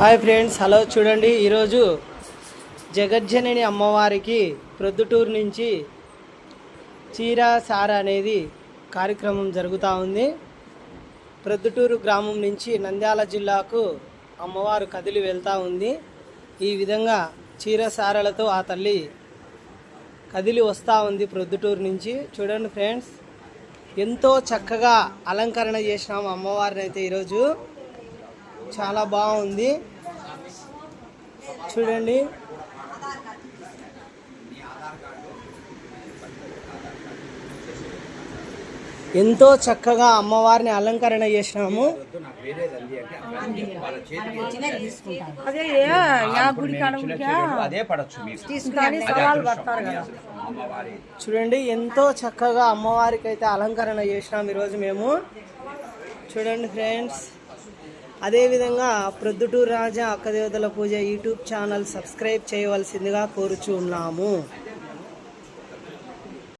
Hi friends hello చూడండి. ఈరోజు జగజ్జనని అమ్మవారికి ప్రొద్దుటూరు నుంచి చీర సార అనేది కార్యక్రమం జరుగుతూ ఉంది. ప్రొద్దుటూరు గ్రామం నుంచి నంద్యాల జిల్లాకు అమ్మవారు కదిలి వెళ్తూ ఉంది. ఈ విధంగా చీర సారలతో ఆ తల్లి కదిలి వస్తూ ఉంది ప్రొద్దుటూరు నుంచి. చూడండి ఫ్రెండ్స్ ఎంతో చక్కగా అలంకరణ చేసినాము అమ్మవారిని అయితే ఈరోజు. చాలా బాగుంది. చూడండి. ఎంతో చక్కగా అమ్మవారిని అలంకరణ చేసినాము. చూడండి ఎంతో చక్కగా అమ్మవారికి అయితే అలంకరణ చేసినాం ఈరోజు మేము. చూడండి ఫ్రెండ్స్. అదేవిధంగా ప్రొద్దుటూరు రాజా అక్కదేవతల పూజ యూట్యూబ్ ఛానల్ సబ్స్క్రైబ్ చేయవలసిందిగా కోరుచు ఉన్నాము.